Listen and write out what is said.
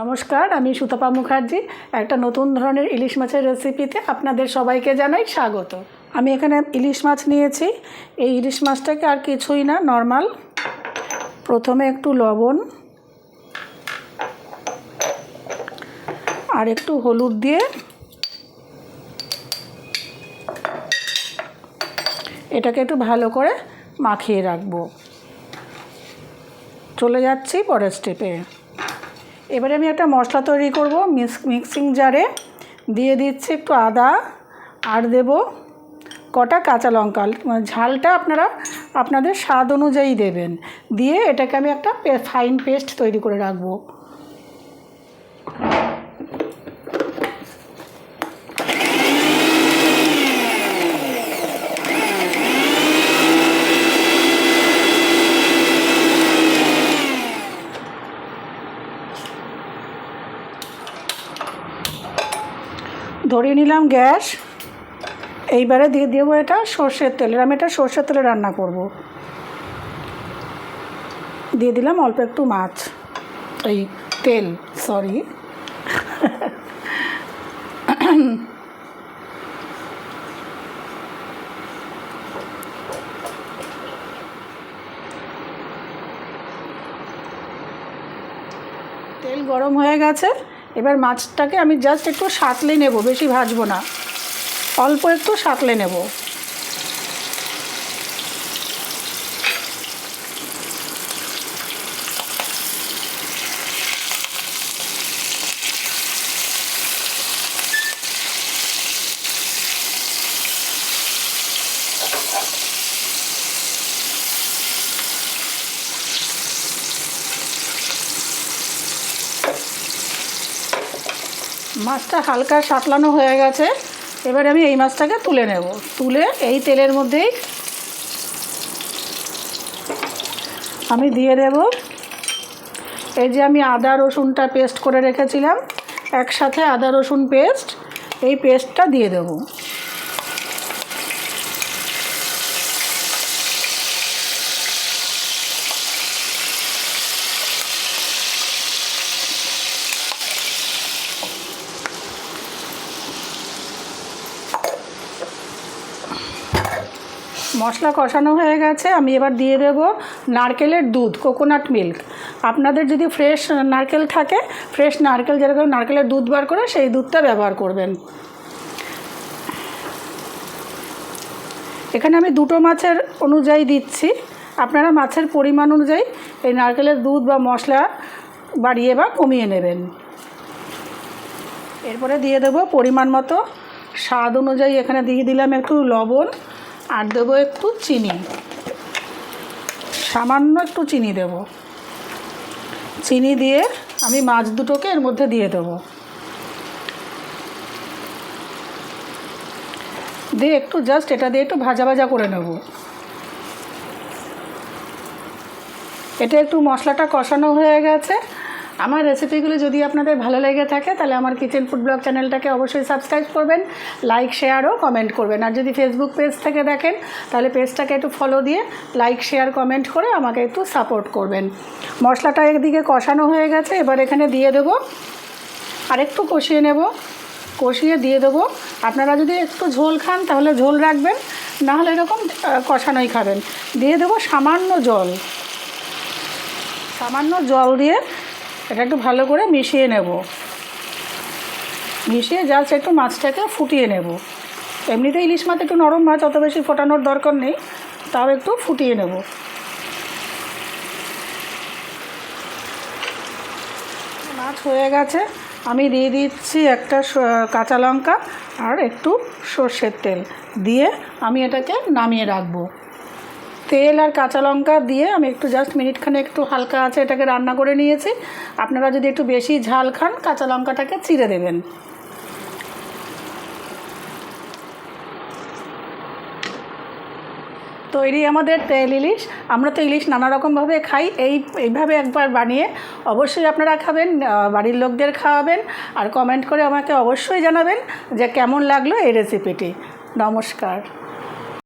নমস্কার, আমি সুতপা মুখার্জি, একটা নতুন ধরনের ইলিশ মাছের রেসিপিতে আপনাদের সবাইকে জানাই স্বাগত। আমি এখানে ইলিশ মাছ নিয়েছি। এই ইলিশ মাছটাকে আর কিছুই না, নর্মাল। প্রথমে একটু লবণ। আর একটু হলুদ দিয়ে। এটাকে একটু ভালো করে মাখিয়ে রাখব। চলে যাচ্ছি পরের স্টেপে এবারে আমি একটা মশলা তৈরি করব, মিক্সিং জারে। দিয়ে দিচ্ছি একটু আদা, আর দেব কটা কাঁচা লঙ্কা। মানে ঝালটা আপনারা, আপনাদের স্বাদ অনুযায়ী দেবেন। দিয়ে এটাকে আমি একটা ফাইন পেস্ট তৈরি করে রাখব। ধরিয়ে নিলাম গ্যাস। এইবারে দিয়ে দেবো এটা সর্ষের তেলের আমি এটা সর্ষের তেলে রান্না করব। দিয়ে দিলাম অল্প একটু মাছ। এই তেল সরি তেল গরম হয়ে গেছে। এবার মাছটাকে আমি জাস্ট একটু সাঁতলে নেব বেশি ভাজবো না। অল্প একটু সাঁতলে নেব। মাছটা হালকা সাঁতলানো হয়ে গেছে। এবারে আমি এই মাছটাকে তুলে নেব। তুলে এই তেলের মধ্যেই আমি দিয়ে দেব। এই যে আমি আদা, রসুনটা পেস্ট করে রেখেছিলাম, একসাথে আদা, রসুন পেস্ট, এই পেস্টটা দিয়ে দেবো। মশলা কষানো হয়ে গেছে, আমি এবার দিয়ে দেব নারকেলের দুধ কোকোনাট মিল্ক আপনাদের যদি ফ্রেশ নারকেল থাকে ফ্রেশ নারকেল যেরকম নারকেলের দুধ বার করে, সেই দুধটা ব্যবহার করবেন। এখানে আমি দুটো মাছের অনুযায়ী দিচ্ছি। আপনারা মাছের পরিমাণ অনুযায়ী এই নারকেলের দুধ বা মশলা বাড়িয়ে বা কমিয়ে নেবেন। এরপরে দিয়ে দেবো পরিমাণ মতো। স্বাদ অনুযায়ী এখানে দিয়ে দিলাম একটু লবণ। আর দেবো একটু চিনি। সামান্য একটু চিনি দেব। চিনি দিয়ে আমি মাছ দুটোকে এর মধ্যে দিয়ে দেবো। দিয়ে একটু জাস্ট এটা দিয়ে একটু ভাজা ভাজা করে নেব। এটা একটু মশলাটা কষানো হয়ে গেছে। আমার রেসিপিগুলো যদি আপনাদের ভালো লেগে থাকে, তাহলে আমার কিচেন ফুড ব্লগ চ্যানেলটাকে অবশ্যই সাবস্ক্রাইব করবেন লাইক শেয়ার ও কমেন্ট করবেন। আর যদি ফেসবুক পেজ থেকে দেখেন, তাহলে পেজটাকে একটু ফলো দিয়ে লাইক শেয়ার কমেন্ট করে আমাকে একটু সাপোর্ট করবেন। মশলাটা একদিকে কষানো হয়ে গেছে, এবার এখানে দিয়ে দেবো, আরেকটু কষিয়ে নেব, কষিয়ে দিয়ে দেবো। আপনারা যদি একটু ঝোল খান, তাহলে ঝোল রাখবেন, না হলে এরকম কষানোই খাবেন। দিয়ে দেবো সামান্য জল সামান্য জল দিয়ে এটা একটু ভালো করে মিশিয়ে নেব। মিশিয়ে জাস্ট একটু মাছটাকে ফুটিয়ে নেব। এমনিতে ইলিশ মাছ একটু নরম মাছ, অত বেশি ফোটানোর দরকার নেই, তাও একটু ফুটিয়ে নেব। মাছ হয়ে গেছে। আমি দিয়ে দিচ্ছি একটা কাঁচা লঙ্কা আর একটু সর্ষের তেল। দিয়ে আমি এটাকে নামিয়ে রাখব। তেল আর কাঁচা লঙ্কা দিয়ে আমি একটু জাস্ট মিনিটখানে একটু হালকা আছে এটাকে রান্না করে নিয়েছি। আপনারা যদি একটু বেশি ঝাল খান, কাঁচা লঙ্কাটাকে চিড়ে দেবেন। তৈরি আমাদের তেল ইলিশ। আমরা তো ইলিশ নানা রকমভাবে খাই, এই, এইভাবে একবার বানিয়ে অবশ্যই আপনারা খাবেন বাড়ির লোকদের খাওয়াবেন, আর কমেন্ট করে আমাকে অবশ্যই জানাবেন যে কেমন লাগল এই রেসিপিটি নমস্কার।